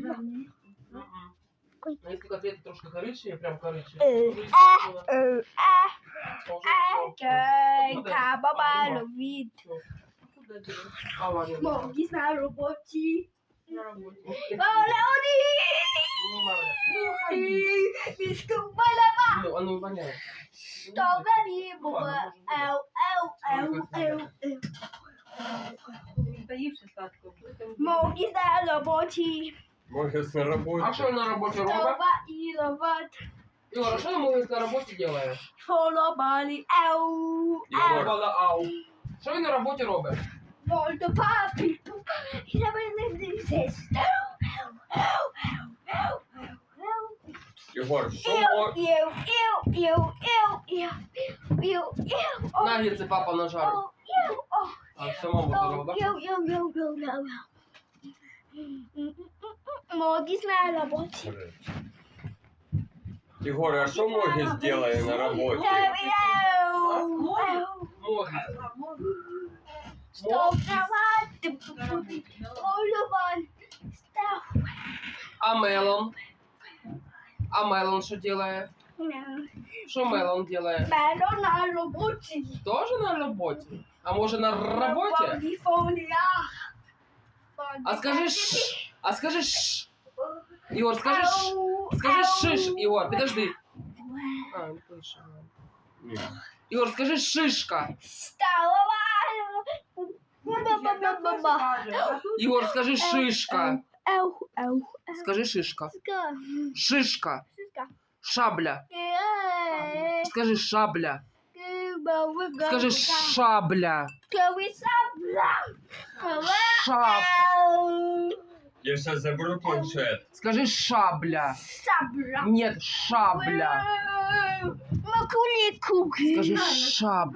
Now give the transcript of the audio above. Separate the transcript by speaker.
Speaker 1: Ну, Если котлеты трошки коричневі, прям коричневі,
Speaker 2: Е,
Speaker 1: то вже
Speaker 2: е,
Speaker 1: всё,
Speaker 2: е,
Speaker 1: то вже
Speaker 2: е,
Speaker 1: всё.
Speaker 2: Ка баба любить.
Speaker 1: Куда тебе? А, ладно.
Speaker 2: Могись на роботі.
Speaker 1: На работе.
Speaker 2: Володі!
Speaker 1: Ну, ладно.
Speaker 2: Мішку балаба.
Speaker 1: Ну, а ну, воняет.
Speaker 2: Що вебі буба. Ау, ау, ау, ау, ау.
Speaker 3: Доївши сладко.
Speaker 2: Могись на роботі.
Speaker 4: Может, на работе?
Speaker 1: А что на работе робот?
Speaker 2: Това і робот.
Speaker 1: Егор, а что мы на работе делаем?
Speaker 2: Фолобалі. Ау,
Speaker 4: Егор.
Speaker 2: ау.
Speaker 1: Бала, ау. Что він на работе робить?
Speaker 2: Волто папі. І тебе не дивись. Ау, ау, ау, ау, ау, ау.
Speaker 4: Егор, что
Speaker 2: Іу,
Speaker 4: мо-
Speaker 2: іу, іу, іу, іу, іу, іу, іу. О,
Speaker 1: Наггетсы папа нажарил.
Speaker 2: о, іу, о.
Speaker 1: А самому пожарил, да?
Speaker 2: Йоу, йоу, йоу, йоу, йоу. Могись на роботі.
Speaker 4: Егор, а что Моги сделает на работе?
Speaker 2: Ау, ау.
Speaker 1: Мозги.
Speaker 2: Стоп, давай. Полюбан. Став.
Speaker 1: А Мелон? А Мелон что делает? Что Мелон делает?
Speaker 2: Мело на роботі.
Speaker 1: Тоже на работе? А может на работе?
Speaker 2: Поліфонія.
Speaker 1: А скажи ш. А скажи Егор, скажи ш. Скажи шиш, Егор, подожди. А, не слышу. Егор, скажи шишка.
Speaker 2: Ба-ба-ба-ба-ба.
Speaker 1: Егор, скажи шишка. Скажи шишка. Шишка. Шабля.
Speaker 2: Е,
Speaker 1: Скажи шабля. Скажи шабля.
Speaker 2: Скажи сабля.
Speaker 1: Шаб.
Speaker 2: Ау.
Speaker 4: Я сейчас заберу планшет.
Speaker 1: Скажи шабля.
Speaker 2: Сабля.
Speaker 1: Нет, шабля.
Speaker 2: Макулику.
Speaker 1: Скажи шаб.